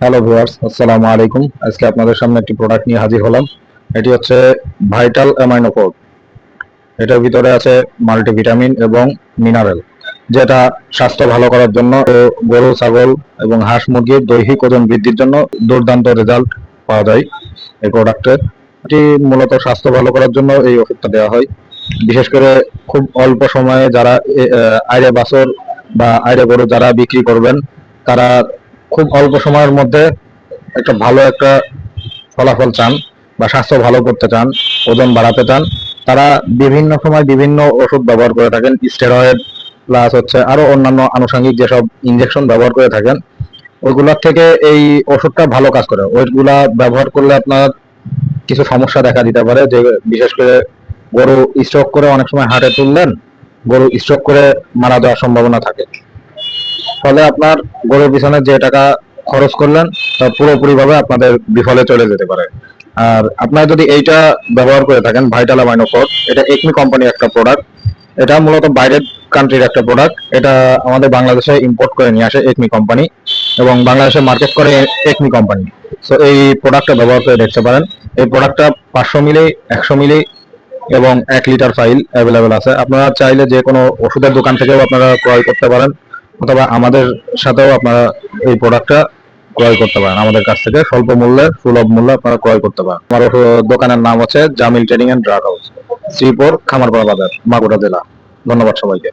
Hello viewers আসসালামু আলাইকুম আজকে আপনাদের সামনে একটি প্রোডাক্ট নিয়ে হাজির হলাম। এটি হচ্ছে ভাইটাল অ্যামাইনো কোড এটার ভিতরে আছে মাল্টিভিটামিন এবং মিনারেল যেটা স্বাস্থ্য ভালো করার জন্য ও গরু, ছাগল এবং হাঁস মুরগির দৈহিক ওজন বৃদ্ধির জন্য দুর্দান্ত রেজাল্ট পাওয়া যায় এই প্রোডাক্টের এটি মূলত স্বাস্থ্য ভালো করার জন্য এই ওষুধটা দেওয়া হয়। বিশেষ করে খুব অল্প সময়ে যারা আইরে বাছর বা আইরে গরু যারা বিক্রি করবেন, তারা খুব অল্প সময়ের মধ্যে একটা ভালো একটা ফলাফল চান বা স্বাস্থ্য ভালো করতে চান, ওজন বাড়াতে চান, তারা বিভিন্ন সময় বিভিন্ন ওষুধ ব্যবহার করে থাকেন স্টেরয়েড প্লাস হচ্ছে আরও অন্যান্য আনুষঙ্গিক যেসব ইঞ্জেকশন ব্যবহার করে থাকেন, ওইগুলোর থেকে এই ওষুধটা ভালো কাজ করে। ওইগুলা ব্যবহার করলে আপনার কিছু সমস্যা দেখা দিতে পারে, যে বিশেষ করে গরু স্ট্রোক করে অনেক সময় হাটে তুললেন, গরু স্ট্রোক করে মারা যাওয়ার সম্ভাবনা থাকে। ফলে আপনার গরুর পিছনে যে টাকা খরচ করলেন, তা পুরোপুরি ভাবে আপনাদের বিফলে চলে যেতে পারে। আর আপনারা যদি এইটা ব্যবহার করে থাকেন ভাইটাল কোড এটা একমি কোম্পানির একটা প্রোডাক্ট এটা মূলত বাইরের কান্ট্রির একটা প্রোডাক্ট এটা আমাদের বাংলাদেশে ইম্পোর্ট করে নিয়ে আসে একমি কোম্পানি এবং বাংলাদেশে মার্কেট করে একমি কোম্পানি সো এই প্রোডাক্টটা ব্যবহার করে দেখতে পারেন। এই প্রোডাক্টটা পাঁচশো মিলি, একশো মিলি এবং এক লিটার ফাইল অ্যাভেলেবেল আছে। আপনারা চাইলে যে কোনো ওষুধের দোকান থেকেও আপনারা ক্রয় করতে পারেন। অথবা আমাদের সাথেও আপনারা এই প্রোডাক্টটা ক্রয় করতে পারেন। আমাদের কাছ থেকে স্বল্প মূল্যে, সুলভ মূল্যে আপনারা ক্রয় করতে পারেন। আমার দোকানের নাম হচ্ছে Jamil trading and drug house, Sreepur, Khamarpara Bazar, Magura জেলা। ধন্যবাদ সবাইকে।